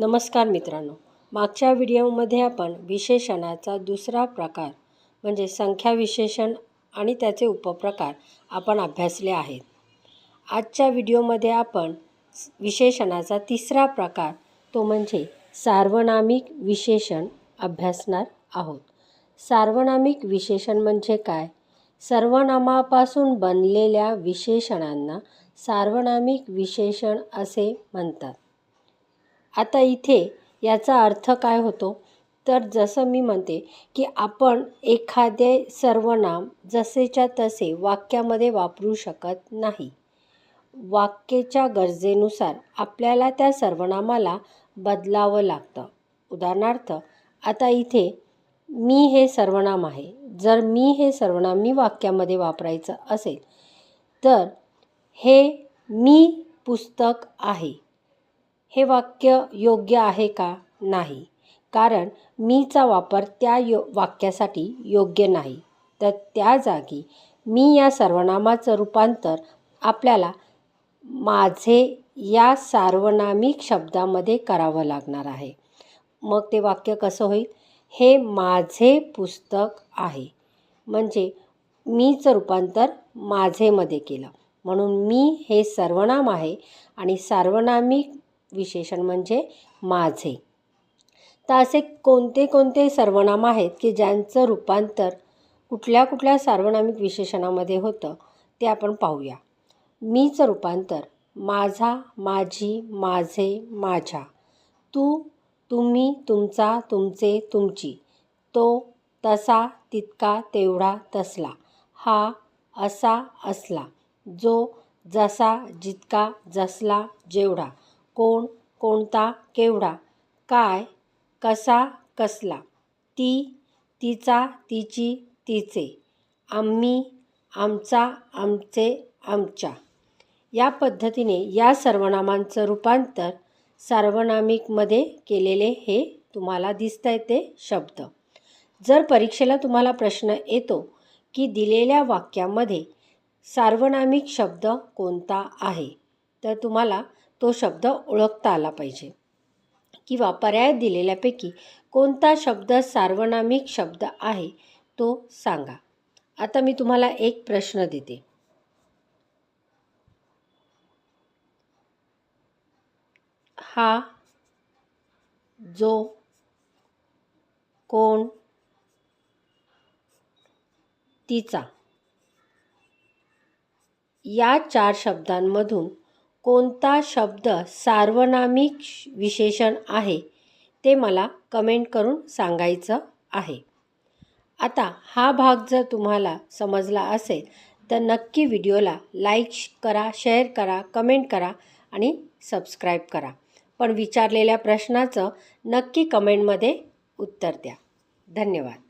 नमस्कार मित्रांनो. मागच्या व्हिडिओमध्ये आपण विशेषणाचा दुसरा प्रकार म्हणजे संख्या विशेषण आणि त्याचे उपप्रकार आपण अभ्यासले आहेत. आजच्या व्हिडिओमध्ये आपण विशेषणाचा तिसरा प्रकार तो म्हणजे सार्वनामिक विशेषण अभ्यासणार आहोत. सार्वनामिक विशेषण म्हणजे काय? सर्वनामापासून बनलेल्या विशेषणांना सार्वनामिक विशेषण असे म्हणतात. आता इथे याचा अर्थ काय होतो? तर जसं मी म्हणते की आपण एखादे सर्वनाम जसेच्या तसे वाक्यामध्ये वापरू शकत नाही. वाक्याच्या गरजेनुसार आपल्याला त्या सर्वनामाला बदलावं लागतं. उदाहरणार्थ आता इथे मी हे सर्वनाम आहे. जर मी हे सर्वनाम मी वाक्यामध्ये वापरायचं असेल तर हे मी पुस्तक आहे. हे वाक्य योग्य आहे का? नाही. कारण मीचा वापर त्या यो वाक्यासाठी योग्य नाही. तर त्या जागी मी या सर्वनामाचं रूपांतर आपल्याला माझे या सार्वनामिक शब्दामध्ये करावं लागणार आहे. मग ते वाक्य कसं होईल? हे माझे पुस्तक आहे. म्हणजे मीचं रूपांतर माझेमध्ये केलं. म्हणून मी हे सर्वनाम आहे आणि सार्वनामिक विशेषण म्हणजे माझे. तर असे कोणते कोणते सर्वनाम आहेत की ज्यांचं रूपांतर कुठल्या कुठल्या सार्वनामिक विशेषणामध्ये होतं ते आपण पाहूया. मीचं रूपांतर माझा माझी माझे माझ्या. तू तुम्ही तुमचा तुमचे तुमची. तो तसा तितका तेवढा तसला. हा असा असला. जो जसा जितका जसला जेवढा. कोण कोणता केवढा काय कसा कसला. ती तिचा तिची तिचे. आम्ही आमचा आमचे आमच्या. या पद्धतीने या सर्वनामांचं रूपांतर सार्वनामिकमध्ये केलेले हे तुम्हाला दिसत आहे ते शब्द. जर परीक्षेला तुम्हाला प्रश्न येतो की दिलेल्या वाक्यामध्ये सार्वनामिक शब्द कोणता आहे तर तुम्हाला तो शब्द ओळखता आला पाहिजे. किंवा पर्याय दिलेल्यापैकी कोणता शब्द सार्वनामिक शब्द आहे तो सांगा. आता मी तुम्हाला एक प्रश्न देते. हा जो कोण तिचा. या चार शब्दांमधून कोणता शब्द सार्वनामिक विशेषण आहे ते मला कमेंट करून सांगायचं आहे. आता हा भाग जर तुम्हाला समजला असेल तर नक्की व्हिडिओला लाईक श- करा शेअर करा कमेंट करा आणि सबस्क्राईब करा. पण विचारलेल्या प्रश्नाचं नक्की कमेंटमध्ये उत्तर द्या. धन्यवाद.